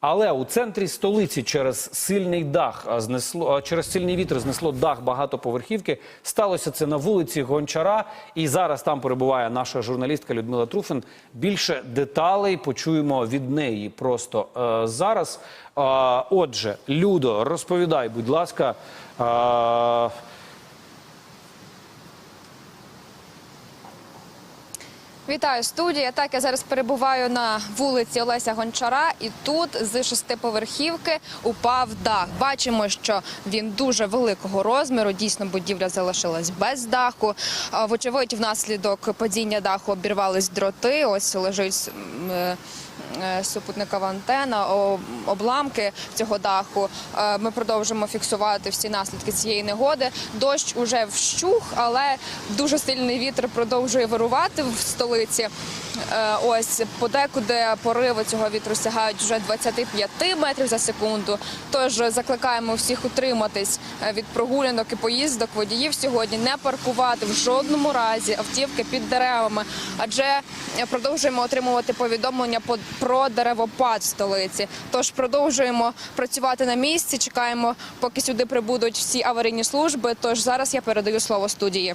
Але у центрі столиці через сильний дах знесло через сильний вітер знесло дах багатоповерхівки. Сталося це на вулиці Гончара, і зараз там перебуває наша журналістка Людмила Труфин. Більше деталей почуємо від неї просто е, зараз. Е, отже, Людо, розповідай, будь ласка. Е, Вітаю студія. Так, я зараз перебуваю на вулиці Олеся Гончара, і тут з шестиповерхівки упав дах. Бачимо, що він дуже великого розміру. Дійсно, будівля залишилась без даху. Вочевидь, внаслідок падіння даху обірвались дроти. Ось лежить е, е, супутникова антена, обламки цього даху. Е, Ми продовжимо фіксувати всі наслідки цієї негоди. Дощ уже вщух, але дуже сильний вітер продовжує вирувати в столиці. Е, Ось подекуди пориви цього вітру сягають вже 25 метрів за секунду. Тож закликаємо всіх утриматись е, від прогулянок і поїздок водіїв сьогодні, не паркувати в жодному разі автівки під деревами, адже е, продовжуємо отримувати повідомлення по- про деревопад в столиці. Тож продовжуємо працювати на місці. Чекаємо, поки сюди прибудуть всі аварійні служби. Тож зараз я передаю слово студії.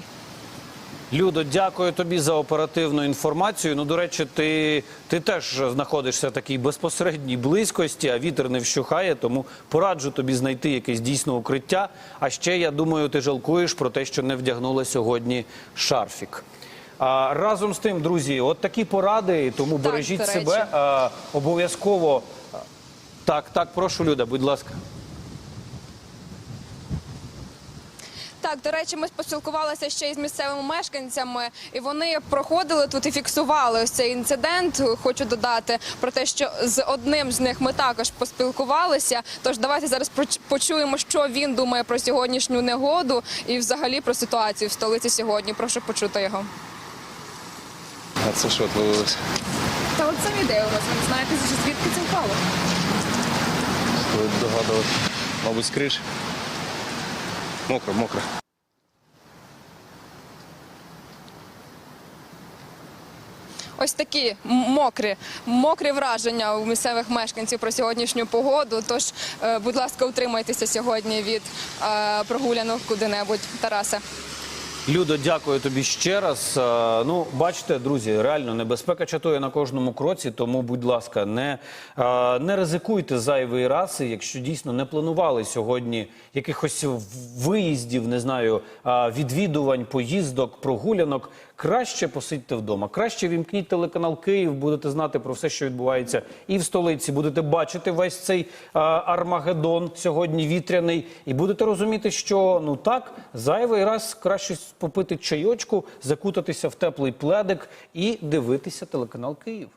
Людо, дякую тобі за оперативну інформацію. Ну, до речі, ти, ти теж знаходишся в такій безпосередній близькості, а вітер не вщухає, тому пораджу тобі знайти якесь дійсно укриття. А ще я думаю, ти жалкуєш про те, що не вдягнула сьогодні шарфік. А, разом з тим, друзі, от такі поради, тому бережіть себе а, обов'язково. Так, так, прошу, Люда, будь ласка. Так, до речі, ми поспілкувалися ще із місцевими мешканцями, і вони проходили тут і фіксували ось цей інцидент. Хочу додати про те, що з одним з них ми також поспілкувалися. Тож давайте зараз почуємо, що він думає про сьогоднішню негоду і взагалі про ситуацію в столиці сьогодні. Прошу почути його. А це що творилося? Та от самі ідея у вас. Ви знаєте, звідки це впало? Ви догадували? Мабуть, з криш. Мокро, мокро. Ось такі мокрі, мокрі враження у місцевих мешканців про сьогоднішню погоду. Тож, е, будь ласка, утримайтеся сьогодні від е, прогулянок куди-небудь. Тарасе. Людо, дякую тобі ще раз. Е, Ну, бачите, друзі, реально небезпека чатує на кожному кроці. Тому, будь ласка, не, е, не ризикуйте зайвий раз, якщо дійсно не планували сьогодні якихось виїздів, не знаю, е, відвідувань, поїздок, прогулянок. Краще посидьте вдома, краще вімкніть телеканал Київ, будете знати про все, що відбувається і в столиці. Будете бачити весь цей е, Армагеддон сьогодні вітряний, і будете розуміти, що ну так зайвий раз краще попити чайочку, закутатися в теплий пледик і дивитися телеканал Київ.